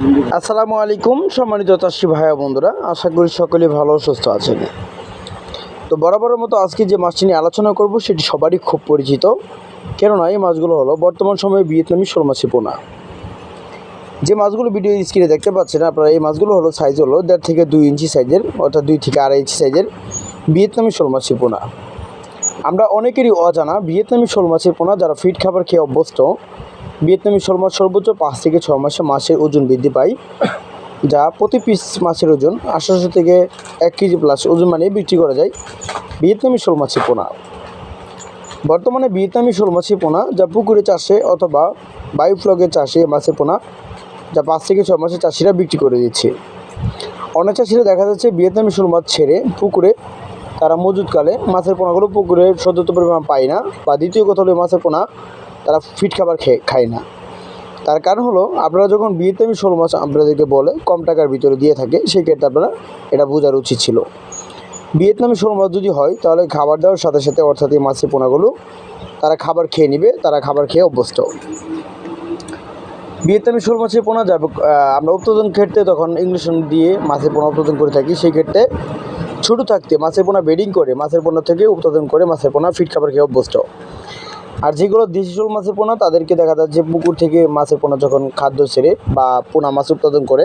আসসালামু আলাইকুম সম্মানিত চাষি ভাইয়া বন্ধুরা, আশা করি সকলে ভালো সুস্থ আছেন। তো বরাবরের মতো আজকে যে মাছটি নিয়ে আলোচনা করব, সেটি সবারই খুব পরিচিত। কেননা এই মাছগুলো হলো বর্তমান সময়ে ভিয়েতনামি শোল মাছি পোনা। যে মাছগুলো ভিডিও স্ক্রিনে দেখতে পাচ্ছেন আপনারা, এই মাছগুলো হলো সাইজ হলো দেড় থেকে দুই ইঞ্চি সাইজের অর্থাৎ দুই থেকে আড়াই ইঞ্চি সাইজের ভিয়েতনামি শোল মাছি পোনা। আমরা অনেকেরই অজানা ভিয়েতনামি শোল মাছের পোনা, যারা ফিট খাবার খেয়ে অভ্যস্ত ভিয়েতনামি শোল মাছ সর্বোচ্চ পাঁচ থেকে ছ মাসে মাছের ওজন বৃদ্ধি পায়, যা প্রতি পিস মাছের ওজন আঠারোশো থেকে এক কেজি প্লাস ওজন মানে বিক্রি করা যায় ভিয়েতনামি শোল মাছের পোনা বর্তমানে ভিয়েতনামি শোল মাছের পোনা যা পুকুরে চাষে অথবা বায়ুফ্লগে চাষে মাছের পোনা যা পাঁচ থেকে ছ মাসে চাষিরা বিক্রি করে দিচ্ছে। অনেক চাষিরা দেখা যাচ্ছে ভিয়েতনামি শোল মাছ ছেড়ে পুকুরে তারা মজুদকালে মাছের পোনাগুলো পুকুরে সদ্যত পরিমাণ পায় না বা দ্বিতীয় কথা হলো মাছের পোনা তারা ফিট খাবার খেয়ে না। তার কারণ হলো, আপনারা যখন ভিয়েতনামি শোল মাছ আপনাদেরকে বলে, কম টাকার ভিতরে দিয়ে থাকে সেই ক্ষেত্রে আপনারা এটা বোঝার উচিত ছিল। ভিয়েতনামি শোল মাছ যদি হয়, তাহলে খাবার দেওয়ার সাথে সাথে অর্থাৎ এই মাছের পোনাগুলো তারা খাবার খেয়ে নেবে, তারা খাবার খেয়ে অভ্যস্ত। ভিয়েতনামি শোল মাছের পোনা যাবে আমরা উৎপাদন ক্ষেত্রে তখন ইংলিশ দিয়ে মাছের পোনা উৎপাদন করে থাকি, সেই ক্ষেত্রে ছোটো থাকতে মাছের পোনা বেডিং করে, মাছের পোনা থেকে উৎপাদন করে মাছের পোনা ফিট খাবার খেয়ে অভ্যস্ত। আর যেগুলো দেশি শোল মাছের পোনা, তাদেরকে দেখা যায় যে পুকুর থেকে মাছের পোনা যখন খাদ্য ছেড়ে বা পোনা মাছ উৎপাদন করে,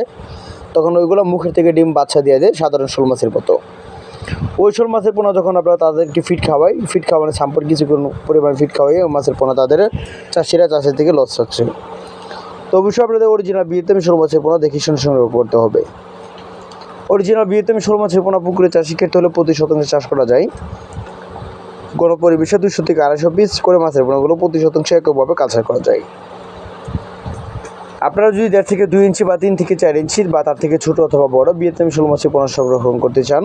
তখন ওইগুলো মুখের থেকে ডিম বাচ্চা দিয়ে দেয় সাধারণ শোল মাছের মতো। ওই শোল মাছের পোনা যখন আমরা তাদেরকে ফিট খাওয়াই ফিট খাওয়ানোর সাম্পর কিছু পরিমাণ ফিট খাওয়াই, ওই মাছের পোনা তাদের চাষিরা চাষের থেকে লস হচ্ছে। তো অবশ্যই আপনাদের অরিজিনাল ভিয়েতনামি শোল মাছের পোনা দেখে শুনে সংগ্রহ করতে হবে। অরিজিনাল ভিয়েতনামি শোল মাছের পোনা পুকুরে চাষি ক্ষেত্রে হলে প্রতি শতাংশে চাষ করা যায়। গড় পরিবেশে দুশো থেকে আড়াইশো পিস করে মাছের পোনাগুলো প্রতি শতাংশে এককভাবে কাছাড় করা যায়। আপনারা যদি দেড় থেকে দুই ইঞ্চি বা তিন থেকে চার ইঞ্চি বা তার থেকে ছোটো অথবা বড় ভিয়েতনামি শোল মাছের পোনা সংরক্ষণ করতে চান,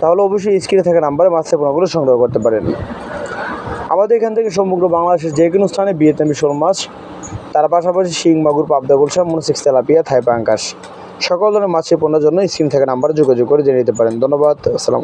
তাহলে অবশ্যই স্ক্রিনে থাকা নাম্বারে মাছের পোনাগুলো সংগ্রহ করতে পারেন। আমাদের এখান থেকে সমগ্র বাংলাদেশের যে কোনো স্থানে ভিয়েতনামি শোল মাছ, তার পাশাপাশি শিং, মাগুর, পাবদা গুলশা মনসিক্স তেলাপিয়া থাই পাঙ্কাশ সকল ধরনের মাছের পণ্যের জন্য স্ক্রিন থাকা নাম্বারে যোগাযোগ করে জেনে নিতে পারেন। ধন্যবাদ, আসসালাম